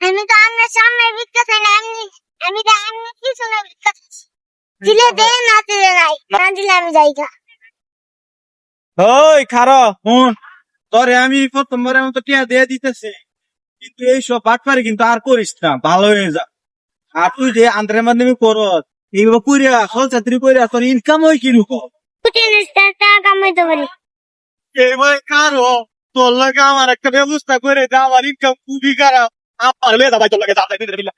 আমি তো আপনার সামনে ভিক্ষা চাই না আমি আমি তো না ভিক্ষা চাইছি। দিলে দে না দিলে নাই না দিলে আমি যাই গা। ওই খারো হুন। তোরে আমি প্রথমবারের মতো টিয়া দিয়ে দিতেছি। কিন্তু বাটপারি কিন্তু আর করিস না ভালো হয়ে যা। আর তুই যে আন্ধ্রের মাধ্যমে করস এইভাবে করিয়া হল চাকরি করিয়া তোর ইনকাম হয় কি রকম পুটিনের টাকা কামাইতে পারি এইবার কারও তোর লাগে আমার একটা ব্যবস্থা করে দে আমার ইনকাম খুবই খারাপ। আমার মেয়ে দাবাই তোর লাগে দাবাই দিতে দিলা